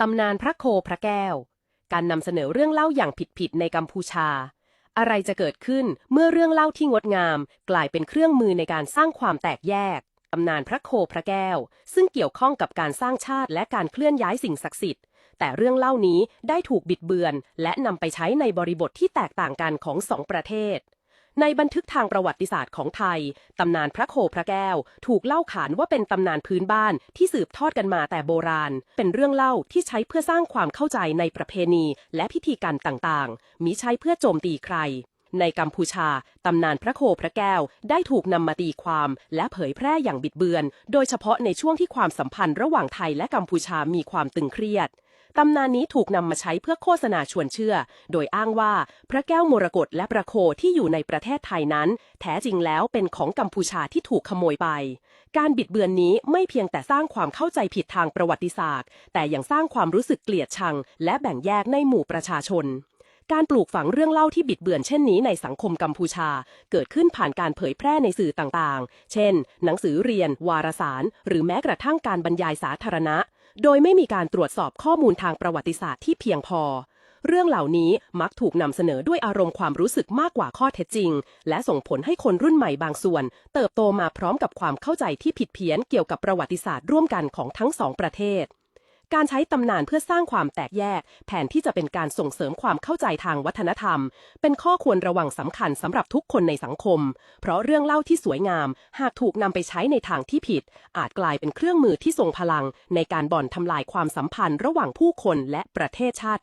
ตำนานพระโคพระแก้ว การนำเสนอเรื่องเล่าอย่างผิดๆในกัมพูชา อะไรจะเกิดขึ้นเมื่อเรื่องเล่าที่งดงาม กลายเป็นเครื่องมือในการสร้างความแตกแยกตำนานพระโคพระแก้ว ซึ่งเกี่ยวข้องกับการสร้างชาติและการเคลื่อนย้ายสิ่งศักดิ์สิทธิ์ แต่เรื่องเล่านี้ได้ถูกบิดเบือน และนำไปใช้ในบริบทที่แตกต่างกันของสองประเทศ ในบันทึกทางประวัติศาสตร์ของไทย ตำนานพระโคพระแก้ว ถูกเล่าขานว่าเป็นตำนานพื้นบ้านที่สืบทอดกันมาแต่โบราณ เป็นเรื่องเล่าที่ใช้เพื่อสร้างความเข้าใจในประเพณี และพิธีการต่างๆ มิใช้เพื่อโจมตีใคร ในกัมพูชา ตำนานพระโคพระแก้ว ได้ถูกนำมาตีความ และเผยแพร่อย่างบิดเบือน โดยเฉพาะในช่วงที่ความสัมพันธ์ระหว่างไทยและกัมพูชามีความตึงเครียด ตำนานนี้ถูกนำมาใช้เพื่อโฆษณาชวนเชื่อ โดยอ้างว่าพระแก้วมรกตและประโคที่อยู่ในประเทศไทยนั้น แท้จริงแล้วเป็นของกัมพูชาที่ถูกขโมยไป การบิดเบือนนี้ไม่เพียงแต่สร้างความเข้าใจผิดทางประวัติศาสตร์ แต่ยังสร้างความรู้สึกเกลียดชัง และแบ่งแยกในหมู่ประชาชนการปลูกฝังเรื่องเล่าที่บิดเบือนเช่นนี้ในสังคมกัมพูชา เกิดขึ้นผ่านการเผยแพร่ในสื่อต่างๆ เช่น หนังสือเรียน วารสาร หรือแม้กระทั่งการบรรยายสาธารณะ โดยไม่มีการตรวจสอบข้อมูลทางประวัติศาสตร์ที่เพียงพอ เรื่องเหล่านี้มักถูกนำเสนอด้วยอารมณ์ความรู้สึกมากกว่าข้อเท็จจริง และส่งผลให้คนรุ่นใหม่บางส่วน เติบโตมาพร้อมกับความเข้าใจที่ผิดเพี้ยนเกี่ยวกับประวัติศาสตร์ร่วมกันของทั้งสองประเทศ การใช้ตำนานเพื่อสร้างความแตกแยกแทนที่จะเป็นการส่งเสริมความเข้าใจทางวัฒนธรรม เป็นข้อควรระวังสำคัญสำหรับทุกคนในสังคม เพราะเรื่องเล่าที่สวยงาม หากถูกนำไปใช้ในทางที่ผิด อาจกลายเป็นเครื่องมือที่ทรงพลัง ในการบ่อนทำลายความสัมพันธ์ระหว่างผู้คนและประเทศชาติ